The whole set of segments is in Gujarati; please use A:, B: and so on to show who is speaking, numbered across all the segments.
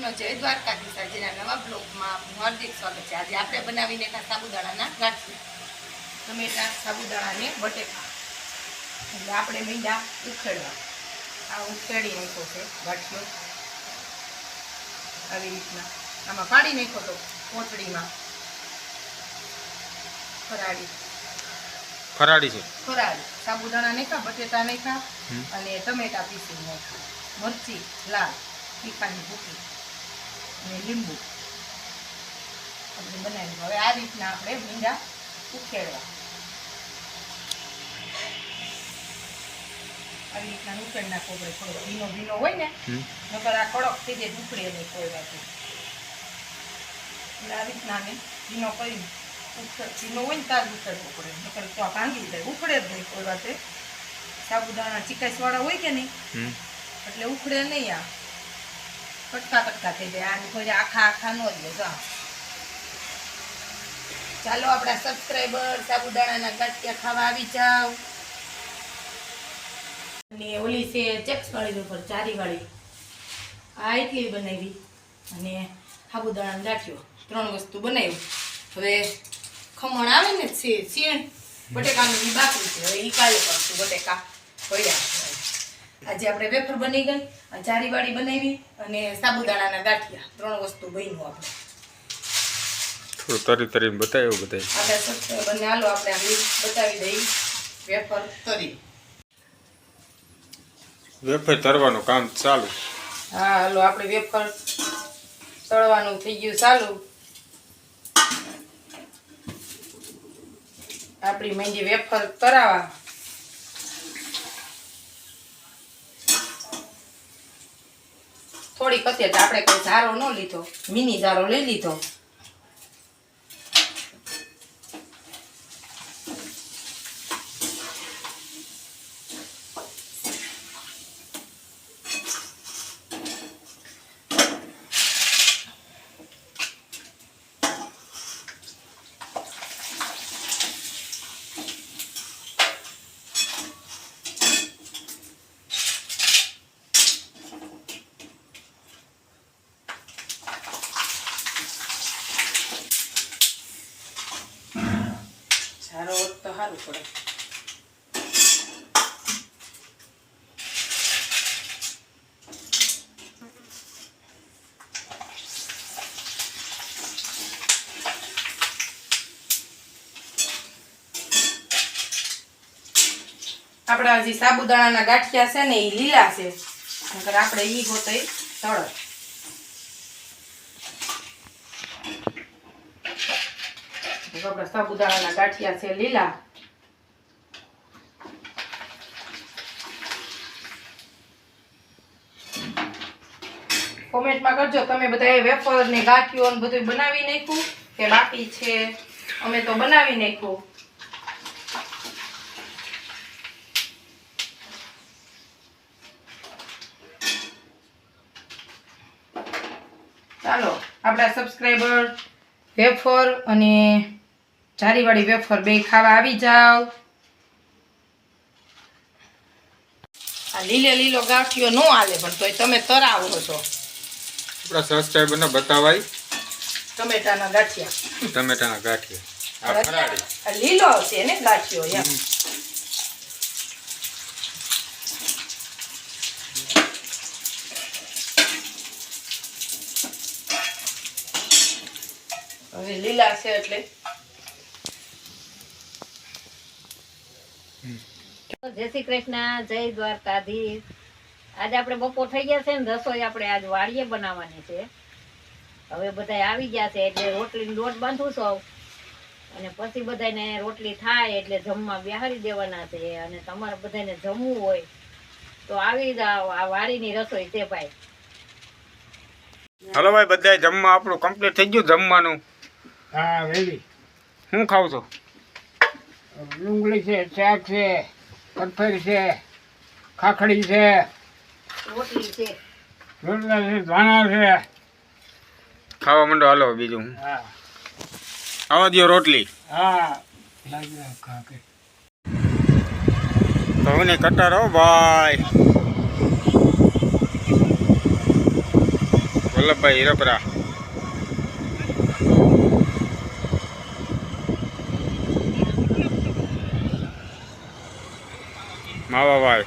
A: કૃષ્ણ જય દ્વારકાધીશ. આજના નવા બ્લોગમાં આપનું હાર્દિક સ્વાગત છે. આજે આપણે બનાવીને એના સાબુદાણાના ગાંઠિયા. ટમેટા સાબુદાણા ને બટેકા એટલે આપણે મીંડા ઉખેડવા. આ ઉખેડી નાખ્યો છે ગાંઠિયો. આવી રીતના. આમાં પાડી નાખ્યો તો કોથળીમાં ફરાળી.
B: ફરાળી છે.
A: ફરાળી. સાબુદાણા નાખ્યા બટેટા નાખ્યા. અને ટમેટા પીસી નાખ્યા મરચી લાલ પીપાની ભૂકી. અને લીંબુ. આપણે બનાવી હવે આ રીતના આપણે ભીંડા ઉખેડવા. આવી રીતના ઉખેડ નાખવો પડે થોડો. ભીનો ભીનો હોય ને નકર આ કડક થઈ જાય ઉખડે નહીં કોઈ વાત. એટલે આ રીતના અમે ભીનો કરી ઉખેડ ભીનો હોય ને તાર ઉખેડવો પડે. નકર તો આ ભાંગી જાય. ઉખડે જ નહીં કોઈ વાતે. સાબુદાણા ચીકાસવાળા હોય કે નહીં એટલે ઉખડે નહીં આ. કટકા કટકા થઈ જાય. આની કોઈ આખા આખા નો જ ચાલો આપણા સબસ્ક્રાઈબર સાબુદાણાના ગાંઠિયા ખાવા આવી જાવ અને ઓલી છે ચેક્સ વાળી ઉપર ચારી વાળી આ એટલી બનાવી અને સાબુદાણાનો ગાંઠિયો. ત્રણ વસ્તુ બનાવ્યું હવે ખમણ આવે ને સીણ, બટેકાનું બાકી છે. હવે ઈ કાલે કરશું બટેકા. પડ્યા. આજે આપણે વેફર બની ગઈ અને ચારીવાળી બનાવી અને સાબુદાણાના ગાંઠિયા ત્રણ વસ્તુ બન્યું આપણે.
B: થોડું તરી તરીને બતાવ્યું
A: આપણે સબસ્ક્રાઈબરને હાલો આપણે બતાવી દઈ વેફર તરી.
B: વેફર તરવાનું કામ ચાલુ
A: હા હાલો આપણે વેફર તળવાનું થઈ ગયું ચાલુ. આપણી મહેંદી વેફર તરાવા. થોડીક હતી આપણે કોઈ ઝારો ન લીધો મિની ઝારો લઈ લીધો ઝારો હોત તો સારું પડે આપણા હજી સાબુદાણાના ગાંઠિયા છે ને એ લીલા છે. નકર આપણે ઈ ગોતે તળ. સાબુદાણાના ગાંઠિયા છે લીલા. કોમેન્ટમાં કરજો તમે બધા વેફર ને ગાંઠિયો ને બધું બનાવી નાખ્યું કે બાકી છે? અમે તો બનાવી નાખ્યું. ચાલો આપણા સબસ્ક્રાઈબર વેફર અને જારીવાળી વેફર બે ખાવા આવી જાવ આ લીલે લીલો ગાંઠિયો નો આવે પણ તોય તમે તરાવો છો
B: આપણા સબસ્ક્રાઈબરને બતાવાય.
A: ટમેટાના ગાંઠિયા.
B: ટમેટાના ગાંઠિયા. આ
A: લીલો છે ને ગાંઠિયો એમ. હવે લીલા છે એટલે.
C: જય શ્રી કૃષ્ણ જય દ્વારકાધીશ. આજે આપણે બપોર થઈ ગયા છે ને રસોઈ આપણે આજ વાડીએ બનાવવાની છે. હવે બધા આવી ગયા છે એટલે રોટલીનો લોટ બાંધું સૌ અને પછી બધાને રોટલી થાય એટલે જમવા બિહારી દેવાના છે. અને તમારે બધાને જમવું હોય તો આવી જાઓ આ વાડીની રસોઈ છે ભાઈ.
B: હલો ભાઈ બધા જમવા આપણું કમ્પ્લીટ થઈ ગયું જમવાનું.
D: હા વેલી.
B: શું ખાવ છો?
D: ડુંગળી છે શાક છે કઠેર છે ખાખડી છે.
C: રોટલી છે.
D: રોટલા છે ધાણા છે.
B: ખાવા માંડો હાલો બીજું. હા. આવા દો રોટલી.
D: હા. તો ખાખડી.
B: કટાર હો ભાઈ. વલ્લભભાઈ હીરપરા માવાભાઈ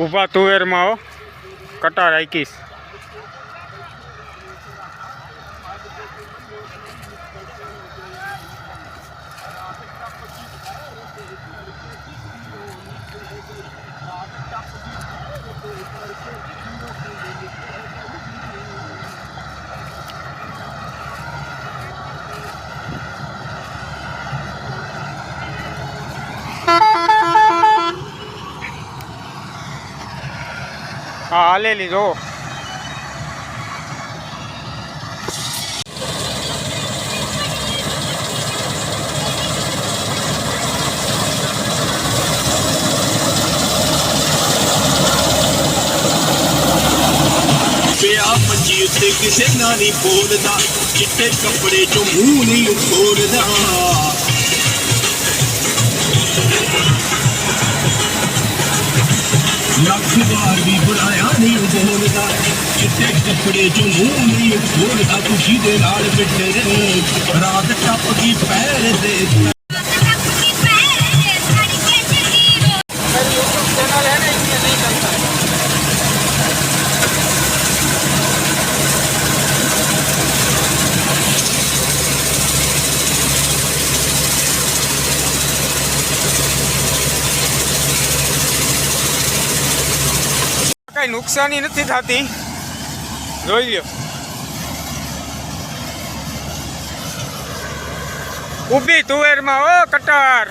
B: ઊભા તુવેરમાં કટાર આઈકીશ હા હાલેલી જો
E: ਪਿਆ ਮੰਜੀ ਉੱਤੇ ਕਿਸੇ ਨਾਲ ਨਹੀਂ ਬੋਲਦਾ ਚਿੱਟੇ ਕੱਪੜੇ ਚੋਂ ਮੂੰਹ ਨਹੀਂ ਉਖੋੜਦਾ ਲੱਖ ਵਾਰ ਵੀ ਬੁਲਾਇਆ ਨਹੀਂ ਬੋਲਦਾ ਚਿੱਟੇ ਕੱਪੜੇ ਚੋਂ ਮੂੰਹ ਨਹੀਂ ਉਖੋੜਦਾ ਖੁਸ਼ੀ ਦੇ ਨਾਲ ਬਿੱਟੇ ਰੇ ਰਾਤ ਟੱਪ ਗਈ ਪੈਰ ਦੇ
B: કઈ નુકસાની નથી થતી. જોઈ લ્યો. ઊભી તુવેરમાં હો કટાર.